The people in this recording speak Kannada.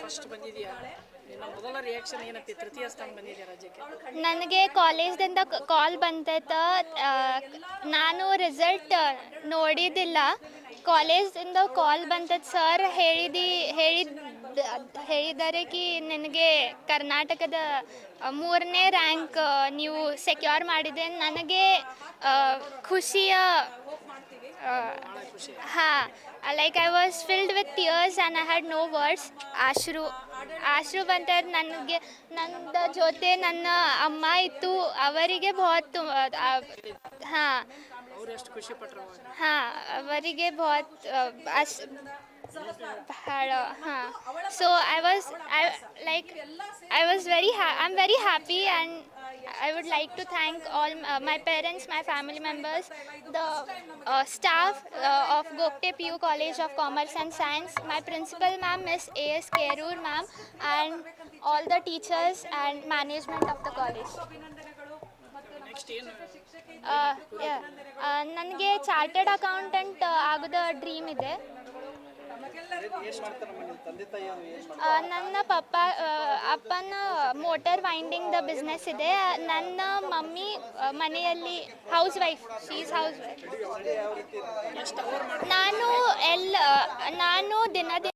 ಫಸ್ಟ್ ನನಗೆ ಕಾಲೇಜ್ದಿಂದ ಕಾಲ್ ಬಂತೈತ ನಾನು ರಿಸಲ್ಟ್ ನೋಡಿದ್ದಿಲ್ಲ. ಕಾಲೇಜಿಂದ ಕಾಲ್ ಬಂದದ ಸರ್ ಹೇಳಿದಿ, ಹೇಳಿದ, ಹೇಳಿದ್ದಾರೆ ಕಿ, ನನಗೆ ಕರ್ನಾಟಕದ ಮೂರನೇ ರ್ಯಾಂಕ್ ನೀವು ಸೆಕ್ಯೂರ್ ಮಾಡಿದೆ. ನನಗೆ ಖುಷಿಯ ಹಾಂ like I was filled with tears and I had no words ಆಶ್ರು ಆಶ್ರು ಬಂತ ನನಗೆ ನನ್ನ ಜೊತೆ ನನ್ನ ಅಮ್ಮ ಇತ್ತು ಅವರಿಗೆ ಬಹುತ್ ಹಾಂ ಅವ್ರು ಎಷ್ಟು ಖುಷಿ ಪಟ್ರು ಅವಾಗ ಹಾಂ ಅವರಿಗೆ ಬಹುತ್ ಅಸ್ ಭಾಳ ಹಾಂ so I was I like I was very ಹ್ಯಾ I am very happy and I would like to thank all uh, my parents, my family members, the uh, staff uh, of Gokte PU College of Commerce and Science, my principal ma'am, Miss A.S. Kerur ma'am, and all the teachers and management of the college. ನನಗೆ ಚಾರ್ಟೆಡ್ ಅಕೌಂಟೆಂಟ್ ಆಗೋದ ಡ್ರೀಮ್ ಇದೆ ನನ್ನ ಪಪ್ಪ ಅಪ್ಪನ ಮೋಟರ್ ವೈಂಡಿಂಗ್ ದ ಬಿಸ್ನೆಸ್ ಇದೆ. ನನ್ನ ಮಮ್ಮಿ ಮನೆಯಲ್ಲಿ housewife she's housewife ನಾನು ಎಲ್ಲ ನಾನು ದಿನದ ದಿನ